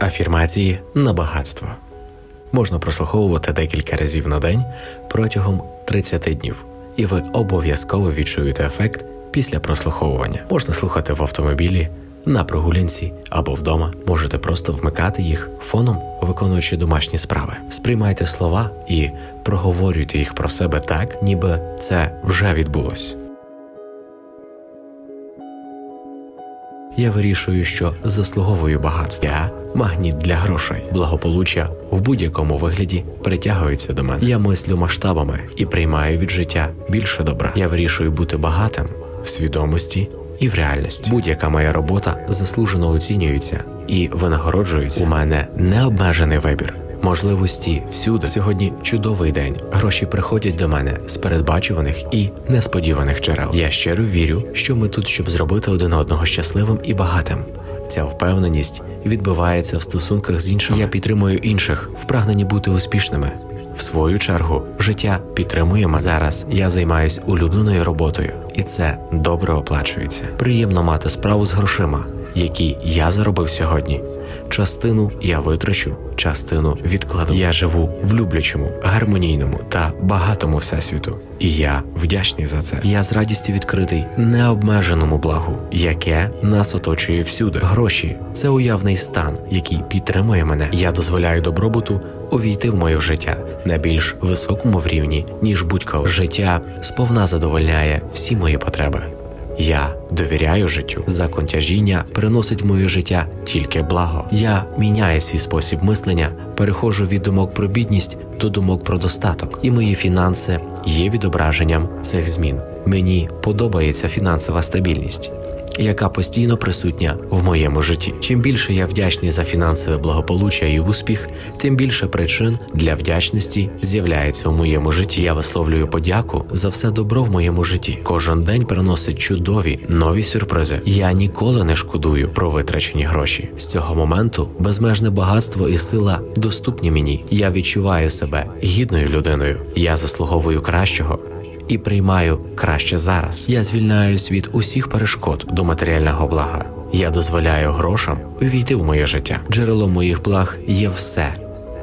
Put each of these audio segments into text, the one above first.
Афірмації на багатство можна прослуховувати декілька разів на день протягом 30 днів, і ви обов'язково відчуєте ефект після прослуховування. Можна слухати в автомобілі, на прогулянці або вдома. Можете просто вмикати їх фоном, виконуючи домашні справи. Сприймайте слова і проговорюйте їх про себе так, ніби це вже відбулось. Я вирішую, що заслуговую багатства. Магніт для грошей, благополуччя в будь-якому вигляді притягується до мене. Я мислю масштабами і приймаю від життя більше добра. Я вирішую бути багатим в свідомості і в реальності. Будь-яка моя робота заслужено оцінюється і винагороджується. У мене необмежений вибір. Можливості всюди. Сьогодні чудовий день. Гроші приходять до мене з передбачуваних і несподіваних джерел. Я щиро вірю, що ми тут, щоб зробити один одного щасливим і багатим. Ця впевненість відбувається в стосунках з іншими. Я підтримую інших в прагненні бути успішними. В свою чергу, життя підтримує мене. Зараз я займаюсь улюбленою роботою, і це добре оплачується. Приємно мати справу з грошима, які я заробив сьогодні. Частину я витрачу, частину відкладу. Я живу в люблячому, гармонійному та багатому всесвіту. І я вдячний за це. Я з радістю відкритий необмеженому благу, яке нас оточує всюди. Гроші це уявний стан, який підтримує мене. Я дозволяю добробуту увійти в моє життя на більш високому рівні, ніж будь-коли. Життя сповна задовольняє всі мої потреби. Я довіряю життю. Закон тяжіння приносить в моє життя тільки благо. Я міняю свій спосіб мислення, перехожу від думок про бідність до думок про достаток, і мої фінанси є відображенням цих змін. Мені подобається фінансова стабільність. Яка постійно присутня в моєму житті. Чим більше я вдячний за фінансове благополуччя і успіх, тим більше причин для вдячності з'являється у моєму житті. Я висловлюю подяку за все добро в моєму житті. Кожен день приносить чудові нові сюрпризи. Я ніколи не шкодую про витрачені гроші. З цього моменту безмежне багатство і сила доступні мені. Я відчуваю себе гідною людиною. Я заслуговую кращого і приймаю краще зараз. Я звільняюсь від усіх перешкод до матеріального блага. Я дозволяю грошам увійти в моє життя. Джерелом моїх благ є все,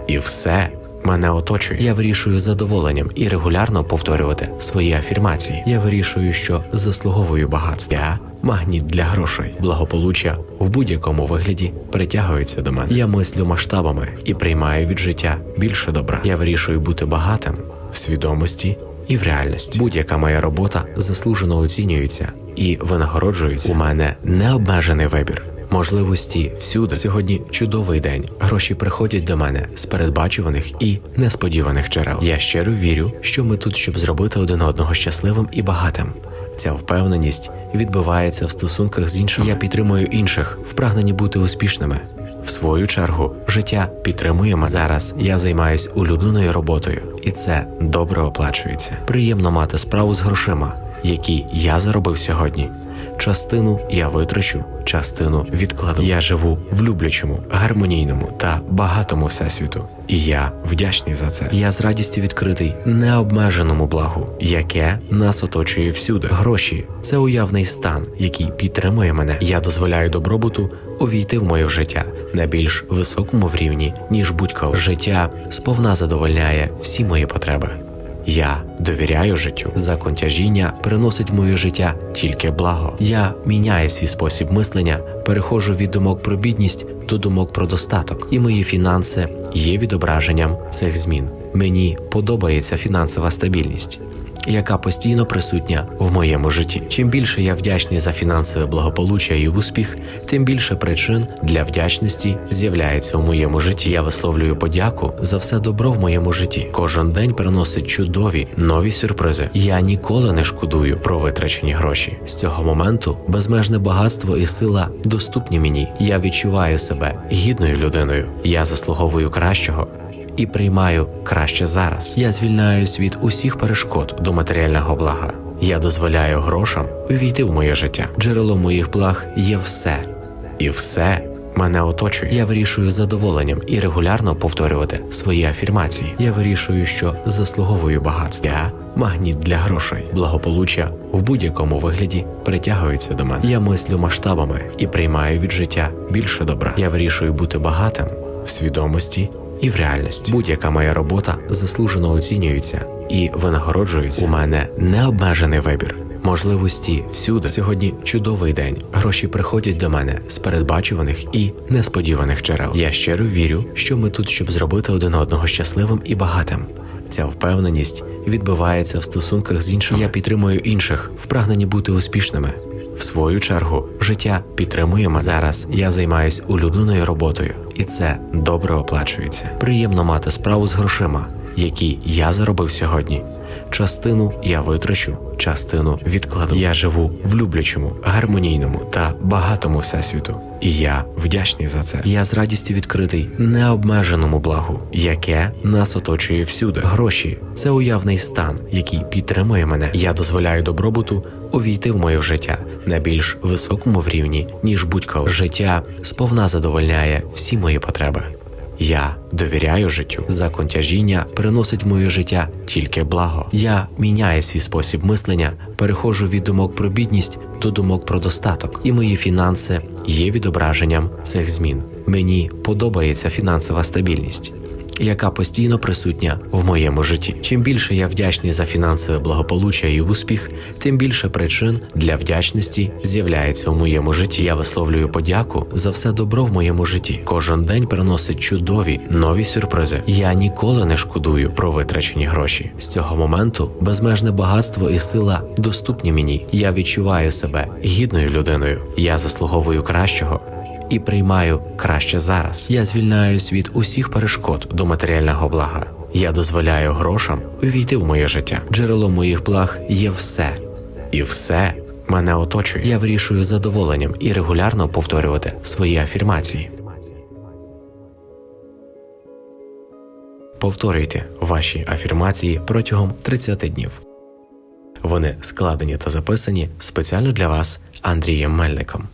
і все мене оточує. Я вирішую з задоволенням і регулярно повторювати свої афірмації. Я вирішую, що заслуговую багатства. Я магніт для грошей, благополуччя в будь-якому вигляді притягується до мене. Я мислю масштабами і приймаю від життя більше добра. Я вирішую бути багатим в свідомості і в реальності. Будь-яка моя робота заслужено оцінюється і винагороджується. У мене необмежений вибір. Можливості всюди. Сьогодні чудовий день. Гроші приходять до мене з передбачуваних і несподіваних джерел. Я щиро вірю, що ми тут, щоб зробити один одного щасливим і багатим. Ця впевненість відбувається в стосунках з іншими. Я підтримую інших в прагненні бути успішними. Свою чергу, життя підтримує мене. Зараз я займаюсь улюбленою роботою, і це добре оплачується. Приємно мати справу з грошима, які я заробив сьогодні. Частину я витрачу, частину відкладу. Я живу в люблячому, гармонійному та багатому всесвіту. І я вдячний за це. Я з радістю відкритий необмеженому благу, яке нас оточує всюди. Гроші це уявний стан, який підтримує мене. Я дозволяю добробуту увійти в моє життя на більш високому рівні, ніж будь-коли. Життя сповна задовольняє всі мої потреби. Я довіряю життю. Закон тяжіння приносить в моє життя тільки благо. Я міняю свій спосіб мислення, перехожу від думок про бідність до думок про достаток, і мої фінанси є відображенням цих змін. Мені подобається фінансова стабільність. Яка постійно присутня в моєму житті. Чим більше я вдячний за фінансове благополуччя і успіх, тим більше причин для вдячності з'являється у моєму житті. Я висловлюю подяку за все добро в моєму житті. Кожен день приносить чудові нові сюрпризи. Я ніколи не шкодую про витрачені гроші. З цього моменту безмежне багатство і сила доступні мені. Я відчуваю себе гідною людиною. Я заслуговую кращого і приймаю краще зараз. Я звільняюсь від усіх перешкод до матеріального блага. Я дозволяю грошам увійти в моє життя. Джерелом моїх благ є все, і все мене оточує. Я вирішую задоволенням і регулярно повторювати свої афірмації. Я вирішую, що заслуговую багатства. Я магніт для грошей, благополуччя в будь-якому вигляді притягується до мене. Я мислю масштабами і приймаю від життя більше добра. Я вирішую бути багатим в свідомості і в реальності. Будь-яка моя робота заслужено оцінюється і винагороджується. У мене необмежений вибір. Можливості всюди. Сьогодні чудовий день. Гроші приходять до мене з передбачуваних і несподіваних джерел. Я щиро вірю, що ми тут, щоб зробити один одного щасливим і багатим. Ця впевненість відбувається в стосунках з іншими. Я підтримую інших, в прагненні бути успішними. В свою чергу, життя підтримує мене. Зараз я займаюсь улюбленою роботою, і це добре оплачується. Приємно мати справу з грошима, які я заробив сьогодні. Частину я витрачу, частину відкладу. Я живу в люблячому, гармонійному та багатому всесвіту. І я вдячний за це. Я з радістю відкритий необмеженому благу, яке нас оточує всюди. Гроші це уявний стан, який підтримує мене. Я дозволяю добробуту увійти в моє життя на більш високому рівні, ніж будь-коли. Життя сповна задовольняє всі мої потреби. Я довіряю життю. Закон тяжіння приносить в моє життя тільки благо. Я міняю свій спосіб мислення, перехожу від думок про бідність до думок про достаток, і мої фінанси є відображенням цих змін. Мені подобається фінансова стабільність. Яка постійно присутня в моєму житті. Чим більше я вдячний за фінансове благополуччя і успіх, тим більше причин для вдячності з'являється у моєму житті. Я висловлюю подяку за все добро в моєму житті. Кожен день приносить чудові нові сюрпризи. Я ніколи не шкодую про витрачені гроші. З цього моменту безмежне багатство і сила доступні мені. Я відчуваю себе гідною людиною. Я заслуговую кращого і приймаю краще зараз. Я звільняюсь від усіх перешкод до матеріального блага. Я дозволяю грошам увійти в моє життя. Джерелом моїх благ є все, і все мене оточує. Я вирішую з задоволенням і регулярно повторювати свої афірмації. Повторюйте ваші афірмації протягом 30 днів. Вони складені та записані спеціально для вас Андрієм Мельником.